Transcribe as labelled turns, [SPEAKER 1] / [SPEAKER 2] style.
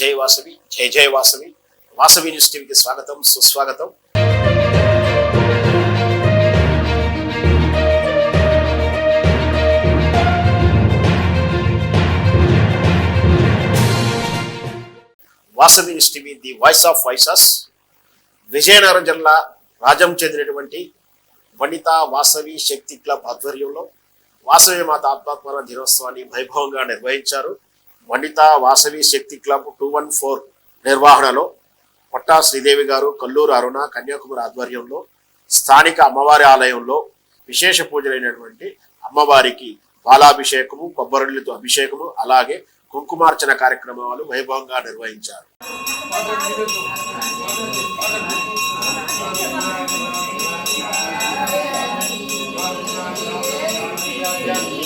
[SPEAKER 1] జై వాసవి జై జయ వాసవి. వాసవి న్యూస్ టీవీకి స్వాగతం సుస్వాగతం. Vasavi news TV the voice of voices Vizianagaram జిల్లా రాజం చెందినటువంటి వనిత వాసవి శక్తి క్లబ్ ఆధ్వర్యంలో వాసవి మాత ఆత్మాత్మన దినోత్సవాన్ని వైభవంగా నిర్వహించారు. వండిత Vasavi Shakti club two one four నిర్వహణలో పట్టా శ్రీదేవి గారు కల్లూరు అరుణ కన్యాకుమారి ఆధ్వర్యంలో స్థానిక అమ్మవారి ఆలయంలో విశేష పూజలైనటువంటి అమ్మవారికి బాలాభిషేకము కొబ్బరిళ్ళతో అభిషేకము అలాగే కుంకుమార్చన కార్యక్రమాలు వైభవంగా నిర్వహించారు Yeah.